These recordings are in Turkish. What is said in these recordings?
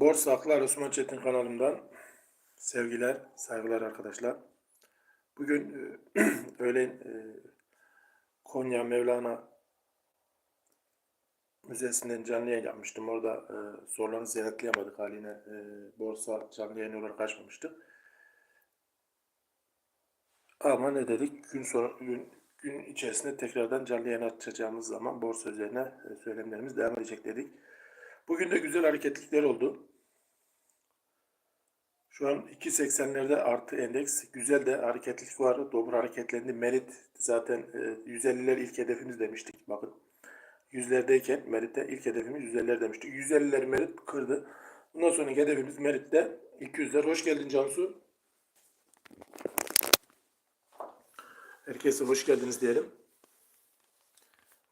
Borsa Aklar Osman Çetin kanalımdan sevgiler, saygılar arkadaşlar. Bugün e, öğlen e, Konya Mevlana Müzesi'nden canlı yayın yapmıştım. Orada e, sorularını yanıtlayamadık haline. E, borsa canlı yayın olarak açmamıştık. Ama ne dedik? Gün sonra gün, gün içerisinde tekrardan canlı yayın açacağımız zaman borsa üzerine e, söylemlerimiz devam edecek dedik. Bugün de güzel hareketlikler oldu. Şu an 2.80'lerde artı endeks. Güzel de hareketlilik var. Dobro hareketlendi. Merit zaten e, 150'ler ilk hedefimiz demiştik. Bakın. Yüzlerdeyken Merit'te ilk hedefimiz 150'ler demiştik. 150'ler Merit kırdı. Bundan sonraki hedefimiz Merit'te 200'ler. Hoş geldin Cansu. Herkese hoş geldiniz diyelim.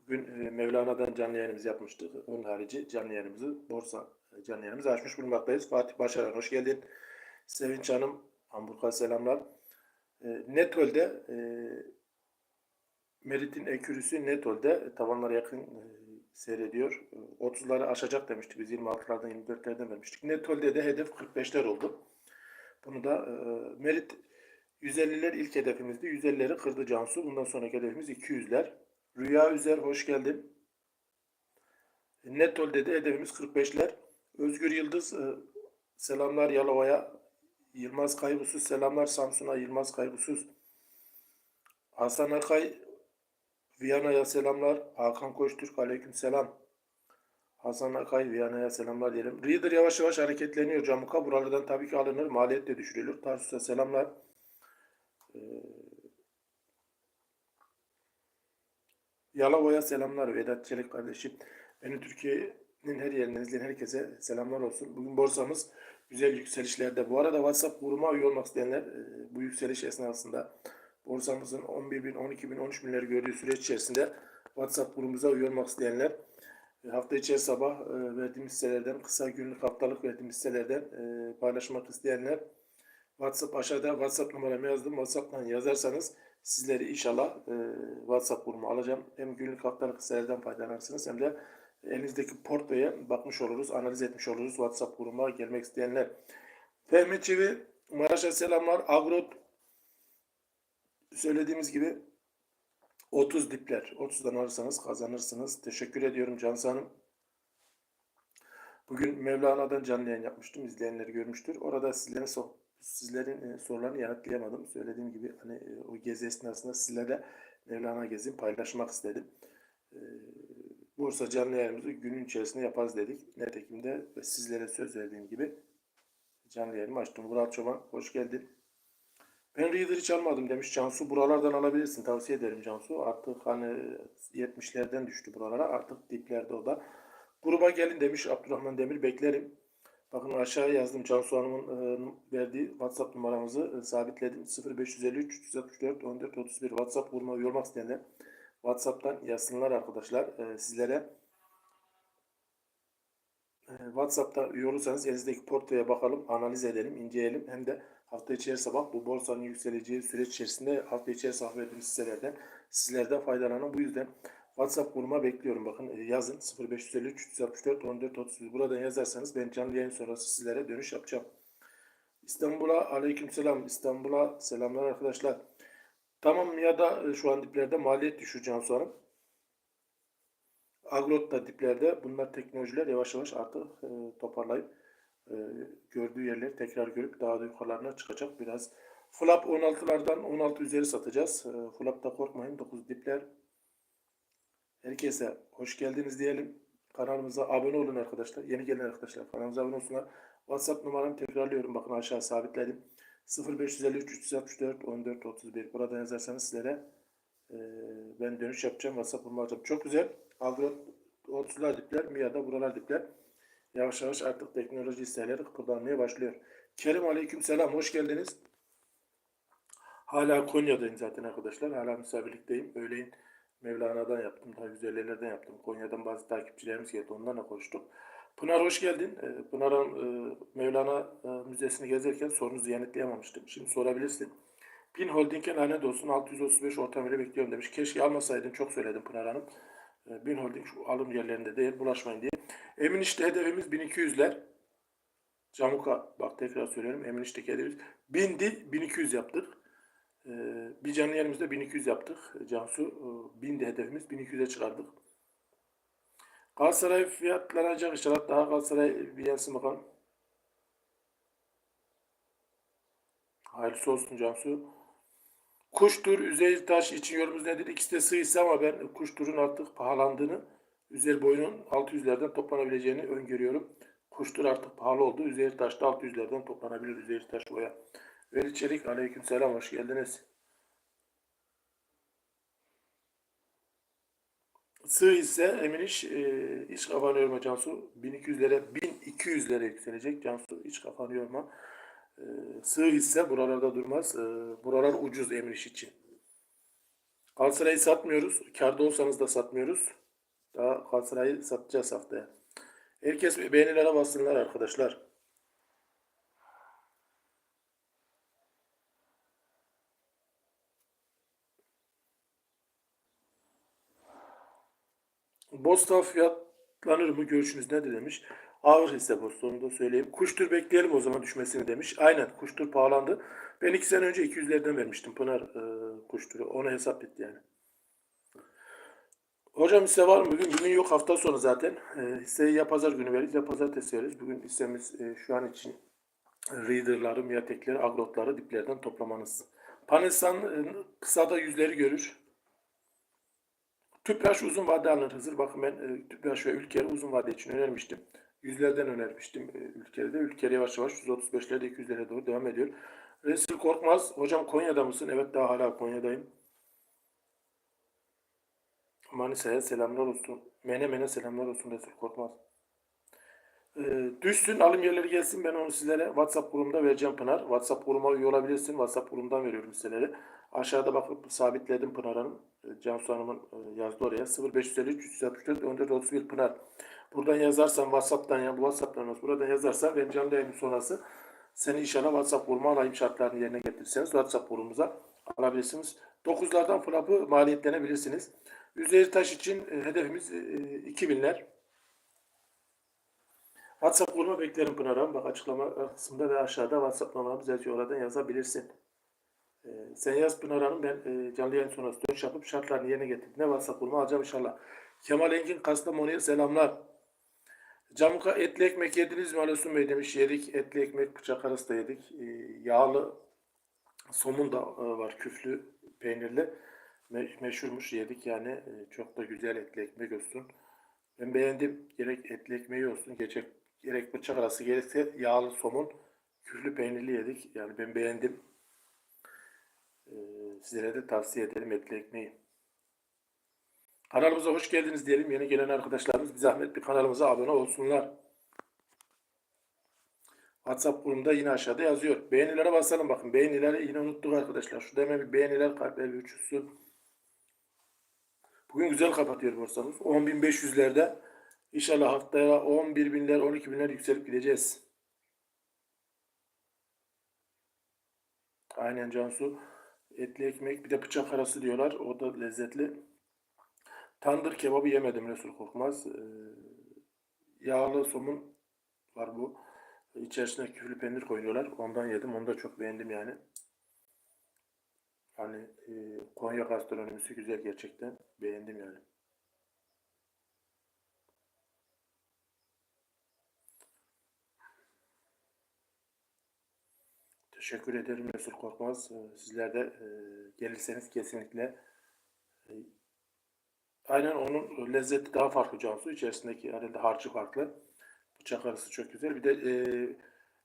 Bugün e, Mevlana'dan canlı yayınımızı yapmıştık. Onun harici canlı yayınımızı, borsa e, canlı yayınımızı açmış bulunmaktayız. Fatih Başaran hoş geldin. Sevinç Hanım, Hamburg'a selamlar. E, Netol'de e, Merit'in ekürüsü Netol'de tavanlara yakın e, seyrediyor. E, 30'ları aşacak demiştik. Biz 26'lardan 24'lerden vermiştik. Netol'de de hedef 45'ler oldu. Bunu da e, Merit 150'ler ilk hedefimizdi. 150'leri kırdı Cansu. Bundan sonraki hedefimiz 200'ler. Rüya Üzer hoş geldin. Netol dedi hedefimiz 45'ler. Özgür Yıldız e, selamlar Yalova'ya. Yılmaz Kaygısız selamlar Samsun'a. Yılmaz Kaygısız. Hasan Akay Viyana'ya selamlar. Hakan Koçtürk aleyküm selam. Hasan Akay Viyana'ya selamlar diyelim. Reader yavaş yavaş hareketleniyor Camuka. Buralardan tabii ki alınır. Maliyet de düşürülür. Tarsus'a selamlar. Ee, Yalova'ya selamlar Vedat Çelik kardeşim. Beni Türkiye'nin her yerinden izleyen herkese selamlar olsun. Bugün borsamız güzel yükselişlerde. Bu arada WhatsApp grubuma üye olmak isteyenler e, bu yükseliş esnasında borsamızın 11 bin, 12 bin, 13 binleri gördüğü süreç içerisinde WhatsApp grubumuza üye olmak isteyenler e, hafta içi sabah e, verdiğimiz hisselerden, kısa günlük haftalık verdiğimiz hisselerden paylaşmak isteyenler WhatsApp aşağıda WhatsApp numaramı yazdım. WhatsApp'tan yazarsanız sizleri inşallah WhatsApp grubuma alacağım. Hem günlük haftalık hisselerden faydalanırsınız hem de elinizdeki portföye bakmış oluruz, analiz etmiş oluruz. WhatsApp grubuma gelmek isteyenler. Fehmi Çivi, Maraş'a selamlar. Agrot söylediğimiz gibi 30 dipler. 30'dan alırsanız kazanırsınız. Teşekkür ediyorum Cansu Hanım. Bugün Mevlana'dan canlı yayın yapmıştım. İzleyenler görmüştür. Orada sizlere so sizlerin e, sorularını yanıtlayamadım. Söylediğim gibi hani e, o gezi esnasında sizlere Mevlana gezin paylaşmak istedim. E, Bursa canlı yayınımızı günün içerisinde yaparız dedik. Netekim de sizlere söz verdiğim gibi canlı yayınımı açtım. Murat Çoban hoş geldin. Ben Reader hiç almadım demiş Cansu. Buralardan alabilirsin. Tavsiye ederim Cansu. Artık hani 70'lerden düştü buralara. Artık diplerde o da. Gruba gelin demiş Abdurrahman Demir. Beklerim. Bakın aşağıya yazdım Cansu Hanım'ın e, verdiği WhatsApp numaramızı e, sabitledim. 0553 364 14 31 WhatsApp grubuna üye olmak isteyenler WhatsApp'tan yazsınlar arkadaşlar. E, sizlere e, WhatsApp'ta üye olursanız elinizdeki portföye bakalım, analiz edelim, inceleyelim. Hem de hafta içeri sabah bu borsanın yükseleceği süreç içerisinde hafta içeri sabah verdiğimiz hisselerden sizlerden faydalanın. Bu yüzden WhatsApp grubuma bekliyorum. Bakın e, yazın 0553 364 14 31. Buradan yazarsanız ben canlı yayın sonrası sizlere dönüş yapacağım. İstanbul'a aleykümselam. İstanbul'a selamlar arkadaşlar. Tamam ya da e, şu an diplerde maliyet düşüreceğim sonra. Agrot da diplerde. Bunlar teknolojiler yavaş yavaş artık e, toparlayıp e, gördüğü yerleri tekrar görüp daha da yukarılarına çıkacak. Biraz flap 16'lardan 16 üzeri satacağız. E, flapta korkmayın. 9 dipler Herkese hoş geldiniz diyelim. Kanalımıza abone olun arkadaşlar. Yeni gelen arkadaşlar kanalımıza abone olsunlar. WhatsApp numaramı tekrarlıyorum. Bakın aşağı sabitledim. 0553 364 14 31. Burada yazarsanız sizlere e, ben dönüş yapacağım. WhatsApp numaramı alacağım. Çok güzel. Agro 30'lar dipler. MIA'da buralar dipler. Yavaş yavaş artık teknoloji isterleri kıpırdanmaya başlıyor. Kerim aleyküm selam. Hoş geldiniz. Hala Konya'dayım zaten arkadaşlar. Hala misafirlikteyim. Öğleyin Mevlana'dan yaptım. Daha güzellerden yaptım. Konya'dan bazı takipçilerimiz geldi. Onlarla konuştuk. Pınar hoş geldin. Ee, Pınar'ın e, Mevlana e, Müzesi'ni gezerken sorunuzu yanıtlayamamıştım. Şimdi sorabilirsin. Bin Holding'e lanet olsun 635 orta veri bekliyorum demiş. Keşke almasaydın çok söyledim Pınar Hanım. Ee, Bin Holding şu alım yerlerinde değil bulaşmayın diye. Emin işte hedefimiz 1200'ler. Camuka bak tekrar söylüyorum Emin İşteki hedefimiz. Bindi 1200 yaptık. Ee, bir canlı yerimizde 1200 yaptık. Cansu e, bindi hedefimiz 1200'e çıkardık. Galatasaray fiyatlanacak inşallah. Daha Galatasaray bir gelsin bakalım. Hayırlısı olsun Cansu. Kuştur, Üzeyir Taş için yorumumuz nedir? İkisi de sığ ama ben kuşturun artık pahalandığını, Üzeyir boyunun 600'lerden toplanabileceğini öngörüyorum. Kuştur artık pahalı oldu. Üzeyir Taş da 600'lerden toplanabilir Üzeyir Taş boya. Veli Çelik, aleyküm selam, hoş geldiniz. Sığ ise emin iş, e, hiç kafanı yorma Cansu. 1200'lere, 1200'lere yükselecek Cansu. Hiç kafanı yorma. E, sığ hisse buralarda durmaz. E, buralar ucuz emin iş için. Galatasaray'ı satmıyoruz. Karda olsanız da satmıyoruz. Daha Galatasaray'ı satacağız haftaya. Herkes beğenilere bassınlar arkadaşlar. Boston fiyatlanır mı? Görüşünüz nedir demiş. Ağır hisse Boston'u da söyleyeyim. Kuştur bekleyelim o zaman düşmesini demiş. Aynen kuştur pahalandı. Ben iki sene önce 200'lerden vermiştim Pınar e, kuşturu. Ona hesap etti yani. Hocam hisse var mı bugün? Bugün yok hafta sonu zaten. E, hisseyi ya pazar günü veririz ya pazartesi veririz. Bugün hissemiz e, şu an için Reader'ları, Miatekleri, Agrot'ları diplerden toplamanız. Panesan e, kısada yüzleri görür. Tüpraş uzun vade alınır Hızır. Bakın ben e, Tüpraş ve Ülker'i uzun vade için önermiştim. Yüzlerden önermiştim e, Ülker'i de. Ülker yavaş yavaş 135'lerde 200'lere doğru devam ediyor. Resul Korkmaz. Hocam Konya'da mısın? Evet daha hala Konya'dayım. Manisa'ya selamlar olsun. Menemen'e selamlar olsun Resul Korkmaz. Ee, düşsün alım yerleri gelsin ben onu sizlere WhatsApp grubumda vereceğim Pınar. WhatsApp grubuma üye olabilirsin. WhatsApp grubumdan veriyorum hisseleri. Aşağıda bakıp sabitledim Pınar Hanım. Ee, Cansu Hanım'ın e, yazdı oraya. 0553 364 14 31 Pınar. Buradan yazarsan WhatsApp'tan ya WhatsApp'tan. Buradan yazarsan ben canlı yayın sonrası seni inşallah WhatsApp grubuma alayım şartlarını yerine getirirseniz WhatsApp grubumuza alabilirsiniz. 9'lardan flap'ı maliyetlenebilirsiniz. Üzeri taş için e, hedefimiz e, 2000'ler. WhatsApp grubuma beklerim Pınar Hanım. Bak açıklama kısmında ve aşağıda WhatsApp numaramız yazıyor. Oradan yazabilirsin. Ee, sen yaz Pınar Hanım. Ben e, canlı yayın sonrası dönüş yapıp şartlarını yerine getirdiğinde WhatsApp grubuma alacağım inşallah. Kemal Engin Kastamonu'ya selamlar. Camuka etli ekmek yediniz mi Alasun Bey demiş. Yedik. Etli ekmek bıçak arası da yedik. Ee, yağlı somun da e, var. Küflü peynirli. Me- meşhurmuş yedik yani. E, çok da güzel etli ekmek olsun. Ben beğendim. Gerek etli ekmeği olsun. Gerek, gerek bıçak arası gerekse yağlı somun. Küflü peynirli yedik. Yani ben beğendim. Ee, sizlere de tavsiye ederim etli ekmeği. Kanalımıza hoş geldiniz diyelim. Yeni gelen arkadaşlarımız bir zahmet bir kanalımıza abone olsunlar. WhatsApp grubunda yine aşağıda yazıyor. Beğenilere basalım bakın. Beğenileri yine unuttuk arkadaşlar. Şurada hemen bir beğeniler kalpler bir uçuşsun. Bugün güzel kapatıyor borsamız. 10.500'lerde. İnşallah haftaya 11.000'ler 12.000'ler yükselip gideceğiz. Aynen Cansu. Etli ekmek bir de bıçak arası diyorlar. O da lezzetli. Tandır kebabı yemedim Resul Korkmaz. Ee, yağlı somun var bu. İçerisine küflü peynir koyuyorlar. Ondan yedim. Onu da çok beğendim yani. Hani e, Konya gastronomisi güzel gerçekten. Beğendim yani. Teşekkür ederim Resul Korkmaz. Ee, Sizler de e, gelirseniz kesinlikle e, aynen onun lezzeti daha farklı Cansu. İçerisindeki herhalde harcı farklı. Bıçak arası çok güzel. Bir de e,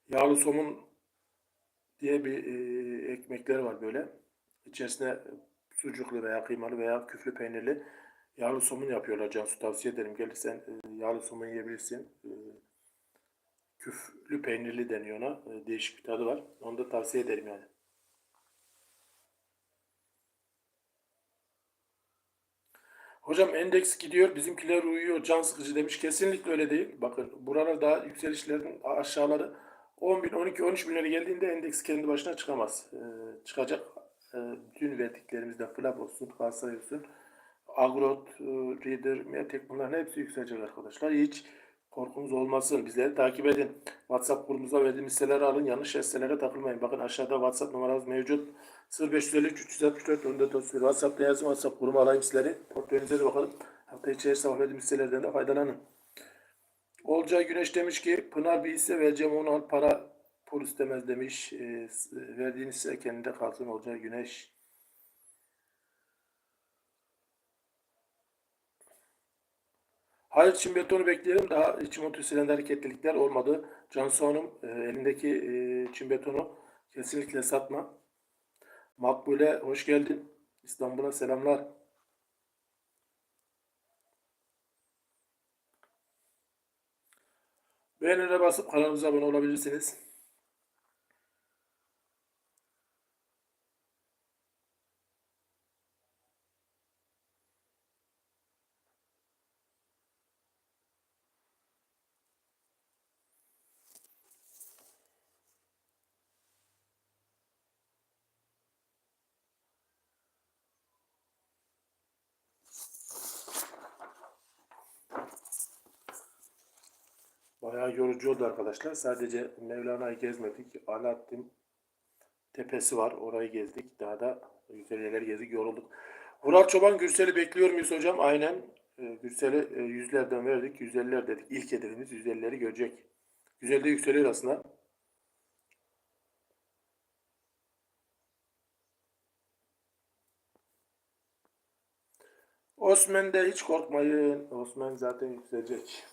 yağlı somun diye bir ekmekler var böyle. İçerisine sucuklu veya kıymalı veya küflü peynirli yağlı somun yapıyorlar Cansu. Tavsiye ederim. Gelirsen yağlı somun yiyebilirsin. Küflü peynirli deniyor ona. E, değişik bir tadı var. Onu da tavsiye ederim yani. Hocam endeks gidiyor, bizimkiler uyuyor, can sıkıcı demiş. Kesinlikle öyle değil. Bakın buralar daha yükselişlerin aşağıları 10 bin, 12, 13 binlere geldiğinde endeks kendi başına çıkamaz. Ee, çıkacak. Ee, bütün verdiklerimizde flap olsun, Galatasaray olsun, Agrot, e, Reader, Metek bunların hepsi yükselecek arkadaşlar. Hiç Korkunuz olmasın. Bizleri takip edin. WhatsApp grubumuza verdiğim hisseleri alın. Yanlış hisselere takılmayın. Bakın aşağıda WhatsApp numaramız mevcut. 0553 364 14 31 WhatsApp'ta yazın. WhatsApp grubuma alayım hisseleri. Portföyünüze de bakalım. Hafta içerisinde verdiğim hisselerden de faydalanın. Olcay Güneş demiş ki Pınar bir hisse vereceğim onu al para pul istemez demiş. E, s- verdiğin hisse kendinde kalsın Olcay Güneş. Hayır çim betonu bekleyelim. Daha çimento silindir hareketlilikler olmadı. Cansu Hanım e, elindeki e, betonu kesinlikle satma. Makbule hoş geldin. İstanbul'a selamlar. Beğenilere basıp kanalımıza abone olabilirsiniz. Bayağı yorucu oldu arkadaşlar. Sadece Mevlana'yı gezmedik. Alaaddin Tepesi var. Orayı gezdik. Daha da güzel yerler gezdik. Yorulduk. Vural Çoban Gürsel'i bekliyor muyuz hocam? Aynen. E, Gürsel'i e, yüzlerden verdik. 150'ler dedik. İlk hedefimiz 150'leri görecek. Güzel de yükseliyor aslında. Osman'de hiç korkmayın. Osman zaten yükselecek.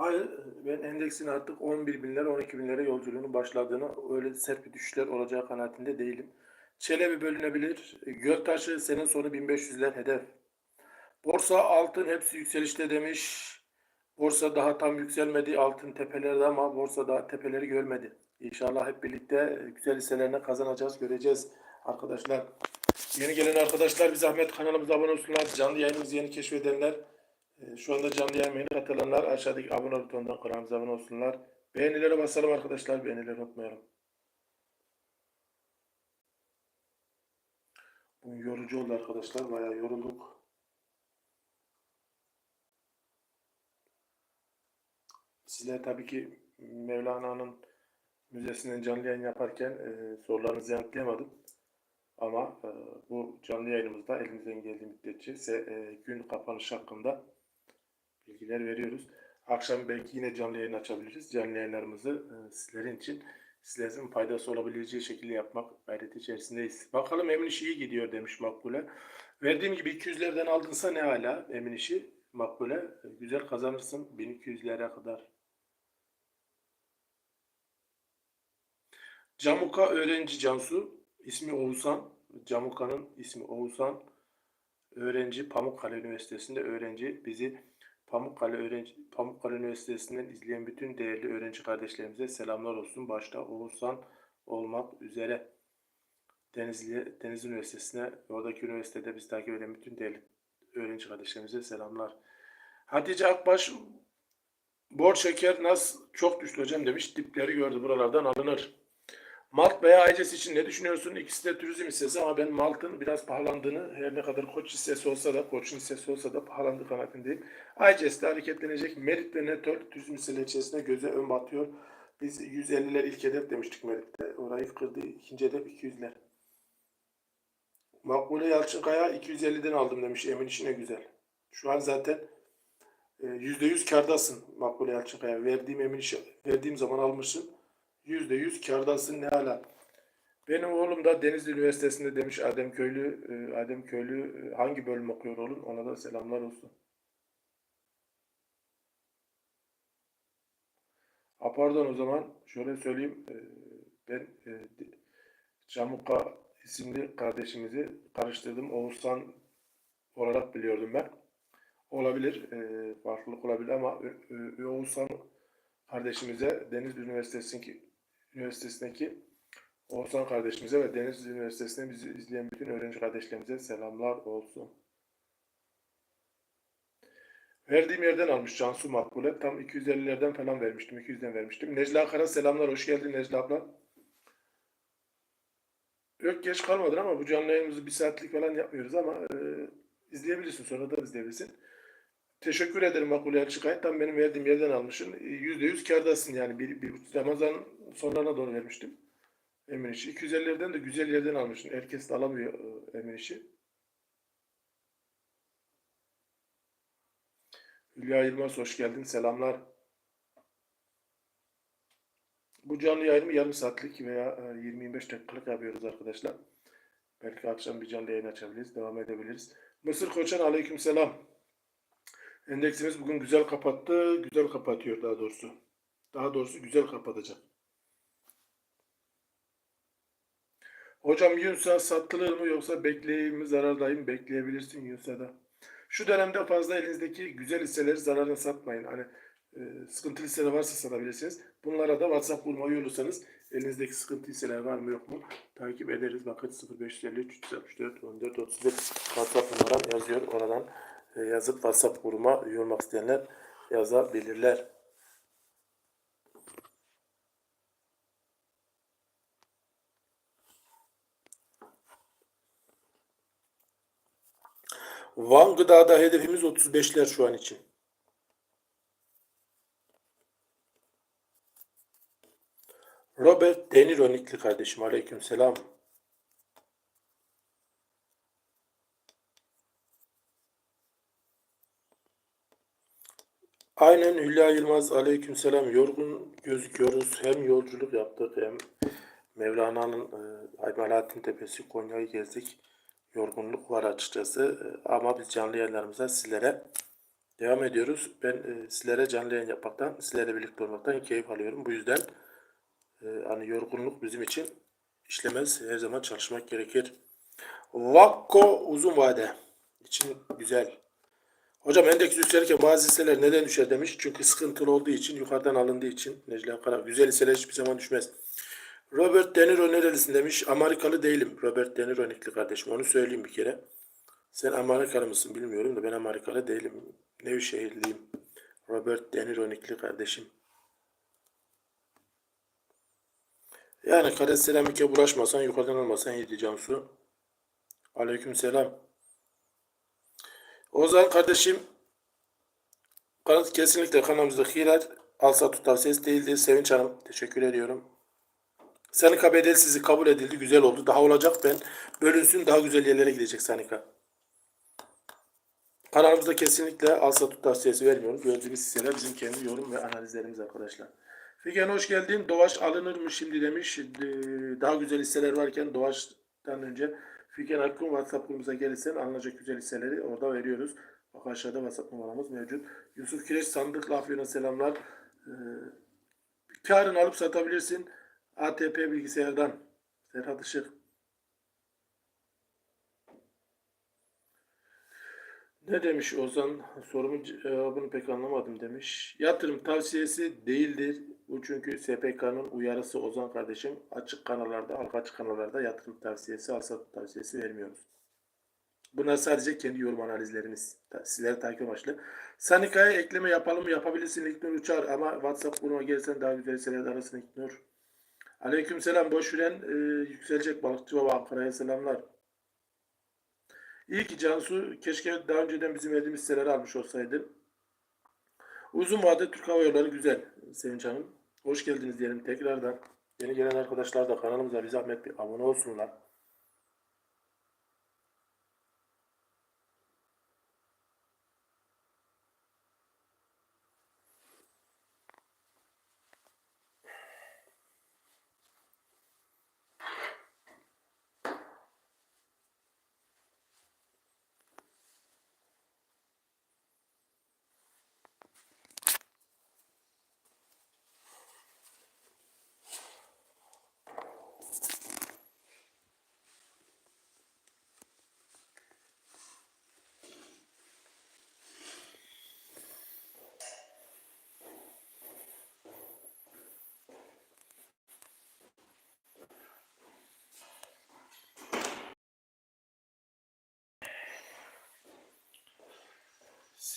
Hayır, ben endeksin artık 11 binlere, 12 binlere yolculuğunun başladığını, öyle sert bir düşüşler olacağı kanaatinde değilim. Çelebi bölünebilir. Göktaşı senin sonu 1500'ler hedef. Borsa, altın hepsi yükselişte demiş. Borsa daha tam yükselmedi. Altın tepelerde ama borsa daha tepeleri görmedi. İnşallah hep birlikte güzel hisselerine kazanacağız, göreceğiz arkadaşlar. Yeni gelen arkadaşlar bir zahmet kanalımıza abone olsunlar. Canlı yayınımızı yeni keşfedenler Şu anda canlı yayına katılanlar aşağıdaki abone butonundan kanalımıza abone olsunlar. Beğenilere basalım arkadaşlar. Beğenileri unutmayalım. Bu yorucu oldu arkadaşlar. Bayağı yorulduk. Sizler tabii ki Mevlana'nın müzesinden canlı yayın yaparken e, sorularınızı yanıtlayamadım. Ama e, bu canlı yayınımızda elimizden geldiği müddetçe e, gün kapanış hakkında bilgiler veriyoruz. Akşam belki yine canlı yayın açabiliriz. Canlı yayınlarımızı e, sizlerin için sizlerin faydası olabileceği şekilde yapmak gayreti içerisindeyiz. Bakalım emin işi iyi gidiyor demiş Makbule. Verdiğim gibi 200'lerden aldınsa ne hala emin işi Makbule. E, Güzel kazanırsın 1200'lere kadar. Camuka öğrenci Cansu. ismi Oğuzhan. Camuka'nın ismi Oğuzhan. Öğrenci Pamukkale Üniversitesi'nde öğrenci. Bizi Pamukkale öğrenci Pamukkale Üniversitesi'nden izleyen bütün değerli öğrenci kardeşlerimize selamlar olsun. Başta Oğuzhan olmak üzere Denizli Denizli Üniversitesi'ne oradaki üniversitede biz takip eden bütün değerli öğrenci kardeşlerimize selamlar. Hatice Akbaş Bor şeker nasıl çok düştü hocam demiş. Dipleri gördü buralardan alınır. Malt veya Ayces için ne düşünüyorsun? İkisi de turizm hissesi ama ben Malt'ın biraz pahalandığını her ne kadar Koç hissesi olsa da Koç'un hissesi olsa da pahalandığı kanaatindeyim. Ayces de hareketlenecek. Merit ve Netol turizm hisseleri içerisinde göze ön batıyor. Biz 150'ler ilk hedef demiştik Merit'te. Orayı kırdı. İkinci hedef 200'ler. Makbule Yalçınkaya 250'den aldım demiş. Emin işine güzel. Şu an zaten e, %100 kardasın Makbule Yalçınkaya. Verdiğim emin işi, verdiğim zaman almışsın. %100 kardasın ne ala. Benim oğlum da Denizli Üniversitesi'nde demiş Adem Köylü. e, Adem Köylü e, hangi bölüm okuyor oğlum? Ona da selamlar olsun. Ha pardon o zaman şöyle söyleyeyim. e, Ben Camuka isimli kardeşimizi karıştırdım. Oğuzhan olarak biliyordum ben. Olabilir. Farklılık olabilir ama Oğuzhan kardeşimize Denizli Üniversitesi'ndeki Üniversitesi'ndeki Oğuzhan kardeşimize ve Denizli Üniversitesi'nde bizi izleyen bütün öğrenci kardeşlerimize selamlar olsun. Verdiğim yerden almış Cansu Makbule. Tam 250'lerden falan vermiştim. 200'den vermiştim. Necla Kara selamlar. Hoş geldin Necla abla. Yok geç kalmadın ama bu canlı yayınımızı bir saatlik falan yapmıyoruz ama e, izleyebilirsin sonra da izleyebilirsin. Teşekkür ederim Makbule Elçikay. Tam benim verdiğim yerden almışsın. E, Yüzde yüz kârdasın yani. Bir, bir, Ramazan sonlarına doğru vermiştim. Emin işi. 250'lerden de güzel yerden almışsın. Herkes de alamıyor e, Emin işi. Hülya Yılmaz hoş geldin. Selamlar. Bu canlı yayını yarım saatlik veya e, 20-25 dakikalık yapıyoruz arkadaşlar. Belki akşam bir canlı yayın açabiliriz. Devam edebiliriz. Mısır Koçan aleyküm selam. Endeksimiz bugün güzel kapattı. Güzel kapatıyor daha doğrusu. Daha doğrusu güzel kapatacak. Hocam Yunsa satılır mı yoksa bekleyeyim mi zarardayım bekleyebilirsin Yunsa'da. Şu dönemde fazla elinizdeki güzel hisseleri zararına satmayın. Hani e, sıkıntılı hisseler varsa satabilirsiniz. Bunlara da WhatsApp bulmayı olursanız elinizdeki sıkıntı hisseler var mı yok mu takip ederiz. Bakın 0553 364 14 31 WhatsApp numaram yazıyor. Oradan yazıp WhatsApp grubuma üye isteyenler yazabilirler. Van Gıda'da hedefimiz 35'ler şu an için. Robert Deniro Nikli kardeşim. Aleyküm selam. Aynen Hülya Yılmaz aleyküm selam. Yorgun gözüküyoruz. Hem yolculuk yaptık hem Mevlana'nın e, Tepesi Konya'yı gezdik. Yorgunluk var açıkçası. E, ama biz canlı yayınlarımıza sizlere devam ediyoruz. Ben e, sizlere canlı yayın yapmaktan, sizlerle birlikte olmaktan keyif alıyorum. Bu yüzden e, hani yorgunluk bizim için işlemez. Her zaman çalışmak gerekir. Vakko uzun vade için güzel. Hocam endeks yükselirken bazı hisseler neden düşer demiş. Çünkü sıkıntılı olduğu için, yukarıdan alındığı için. Necla Kara. Güzel hisseler hiçbir zaman düşmez. Robert De Niro nerelisin demiş. Amerikalı değilim. Robert De Niro nikli kardeşim. Onu söyleyeyim bir kere. Sen Amerikalı mısın bilmiyorum da ben Amerikalı değilim. Nevşehirliyim. Robert De Niro nikli kardeşim. Yani kare seramike bulaşmasan yukarıdan almasan iyi diyeceğim su. Aleyküm selam. Ozan kardeşim kesinlikle kanalımızdakiler alsa tutar ses değildir. Sevinç Hanım teşekkür ediyorum. Sanika bedel sizi kabul edildi. Güzel oldu. Daha olacak ben. Bölünsün daha güzel yerlere gidecek Sanika. Kanalımızda kesinlikle alsa tut tavsiyesi vermiyoruz. Gördüğünüz hisseler bizim kendi yorum ve analizlerimiz arkadaşlar. Figen hoş geldin. Doğaç alınır mı şimdi demiş. Ee, Daha güzel hisseler varken Doğaç'tan önce Figen Hakkın WhatsApp grubumuza gelirsen alınacak güzel hisseleri orada veriyoruz. Bak aşağıda WhatsApp numaramız mevcut. Yusuf Kireç sandık Lafyon'a selamlar. Ee, karın alıp satabilirsin. ATP bilgisayardan. Serhat Işık. Ne demiş Ozan? Sorumun cevabını pek anlamadım demiş. Yatırım tavsiyesi değildir. Bu çünkü SPK'nın uyarısı Ozan kardeşim. Açık kanallarda, halka açık kanallarda yatırım tavsiyesi, alsat tavsiyesi vermiyoruz. Bunlar sadece kendi yorum analizlerimiz. Sizlere takip amaçlı. Sanika'ya ekleme yapalım mı? Yapabilirsin İlknur Uçar ama WhatsApp grubuna gelsen daha güzel hisseler arasın İlknur. Aleyküm selam. Boş veren e, yükselecek balıkçı baba Ankara'ya selamlar. İyi ki Cansu keşke daha önceden bizim verdiğimiz hisseleri almış olsaydın. Uzun vade Türk Hava Yolları güzel Sevinç Hanım. Hoş geldiniz diyelim tekrardan. Yeni gelen arkadaşlar da kanalımıza bir zahmet bir abone olsunlar.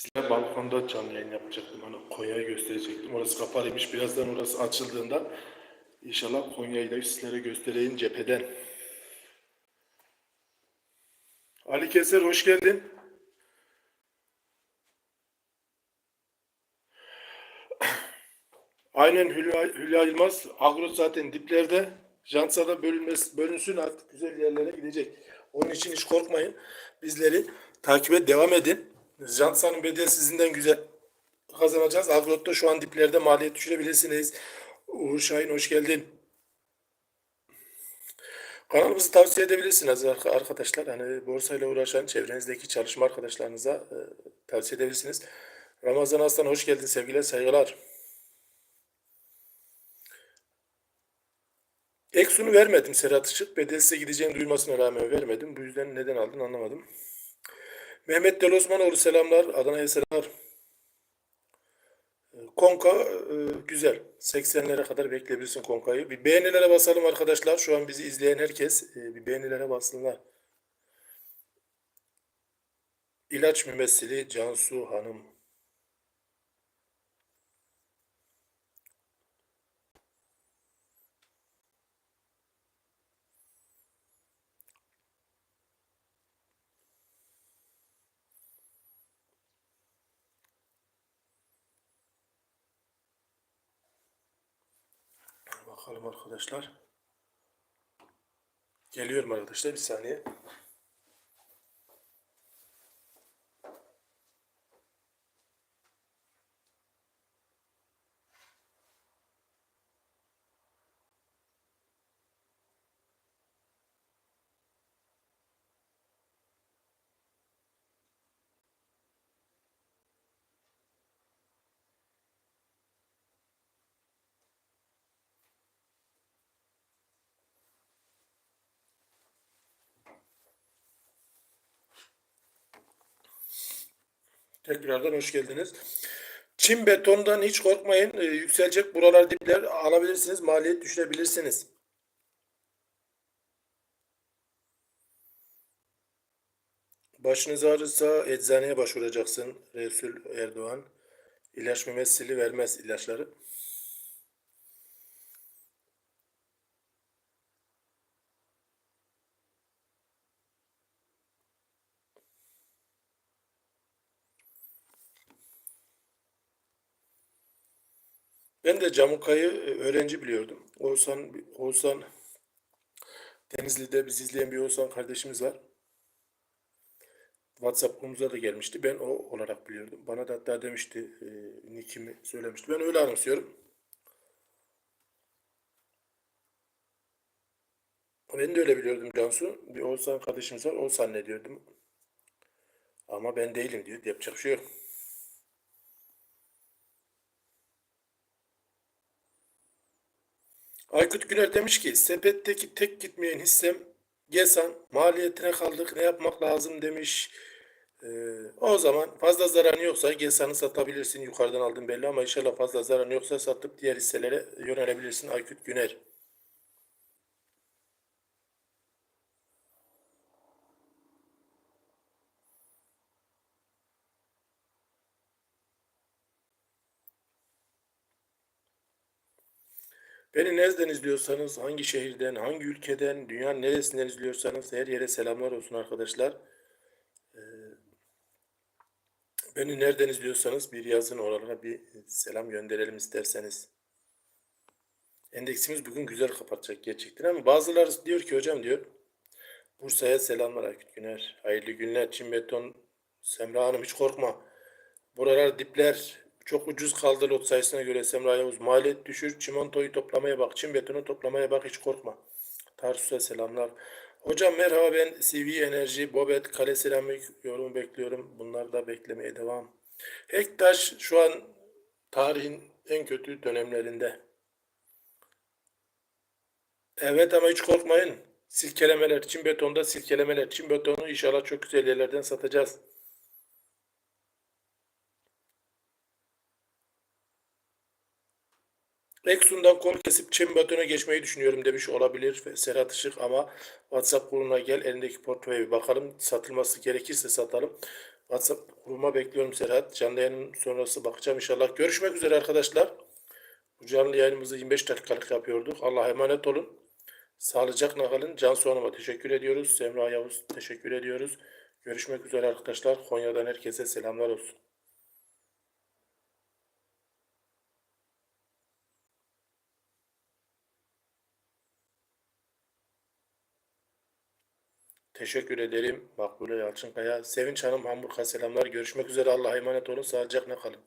Size balkonda canlı yayın yapacaktım. Hani Konya'yı gösterecektim. Orası kapalıymış. Birazdan orası açıldığında inşallah Konya'yı da sizlere göstereyim cepheden. Ali Keser hoş geldin. Aynen Hülya, Hülya Yılmaz. Agro zaten diplerde. Jansa'da bölünmesi, bölünsün artık güzel yerlere gidecek. Onun için hiç korkmayın. Bizleri takibe devam edin. Jansa'nın bedelsizinden güzel kazanacağız. Agrot'ta şu an diplerde maliyet düşürebilirsiniz. Uğur Şahin hoş geldin. Kanalımızı tavsiye edebilirsiniz arka- arkadaşlar. Hani borsayla uğraşan çevrenizdeki çalışma arkadaşlarınıza e, tavsiye edebilirsiniz. Ramazan Aslan hoş geldin sevgiler saygılar. Eksun'u vermedim Serhat Işık. Bedelsize gideceğini duymasına rağmen vermedim. Bu yüzden neden aldın anlamadım. Mehmet Del Osmanoğlu selamlar. Adana'ya selamlar. E, Konka e, güzel. 80'lere kadar bekleyebilirsin Konka'yı. Bir beğenilere basalım arkadaşlar. Şu an bizi izleyen herkes e, bir beğenilere bassınlar. İlaç mümessili Cansu Hanım. Arkadaşlar. Geliyorum arkadaşlar bir saniye. Tekrardan hoş geldiniz. Çim betondan hiç korkmayın. Ee, yükselecek buralar dipler alabilirsiniz. Maliyet düşürebilirsiniz. Başınız ağrırsa eczaneye başvuracaksın. Resul Erdoğan. İlaç mümessili vermez ilaçları. Ben de Camuka'yı e, öğrenci biliyordum. Oğuzhan, Oğuzhan Denizli'de bizi izleyen bir Oğuzhan kardeşimiz var. WhatsApp grubumuza da gelmişti. Ben o olarak biliyordum. Bana da hatta demişti, e, nickimi söylemişti. Ben öyle anımsıyorum. Ben de öyle biliyordum Cansu. Bir Oğuzhan kardeşimiz var. O zannediyordum. Ama ben değilim diyor. Yapacak bir şey yok. Aykut Güler demiş ki sepetteki tek gitmeyen hissem Gesan maliyetine kaldık ne yapmak lazım demiş. Ee, o zaman fazla zararın yoksa Gesan'ı satabilirsin yukarıdan aldın belli ama inşallah fazla zararın yoksa satıp diğer hisselere yönelebilirsin Aykut Güner. Beni nereden izliyorsanız, hangi şehirden, hangi ülkeden, dünyanın neresinden izliyorsanız her yere selamlar olsun arkadaşlar. Ee, beni nereden izliyorsanız bir yazın oralara bir selam gönderelim isterseniz. Endeksimiz bugün güzel kapatacak gerçekten ama bazıları diyor ki hocam diyor Bursa'ya selamlar Aykut Güner. Hayırlı günler. Çin Beton Semra Hanım hiç korkma. Buralar dipler çok ucuz kaldı lot sayısına göre Semra Yavuz. Maliyet düşür. Çimentoyu toplamaya bak. Çim betonu toplamaya bak. Hiç korkma. Tarsus'a selamlar. Hocam merhaba ben CV Enerji, Bobet, Kale Seramik yorum bekliyorum. Bunlar da beklemeye devam. Hektaş şu an tarihin en kötü dönemlerinde. Evet ama hiç korkmayın. Silkelemeler, çim betonda silkelemeler. Çim betonu inşallah çok güzel yerlerden satacağız. Eksun'dan kol kesip çim betona geçmeyi düşünüyorum demiş olabilir Serhat Işık ama WhatsApp grubuna gel elindeki portföye bir bakalım. Satılması gerekirse satalım. WhatsApp grubuma bekliyorum Serhat. Canlı yayının sonrası bakacağım inşallah. Görüşmek üzere arkadaşlar. Bu canlı yayınımızı 25 dakikalık yapıyorduk. Allah'a emanet olun. Sağlıcakla kalın. Cansu Hanım'a teşekkür ediyoruz. Semra Yavuz teşekkür ediyoruz. Görüşmek üzere arkadaşlar. Konya'dan herkese selamlar olsun. Teşekkür ederim. Makbule Yalçınkaya. Sevinç Hanım Hamburg'a selamlar. Görüşmek üzere. Allah'a emanet olun. Sağlıcakla kalın.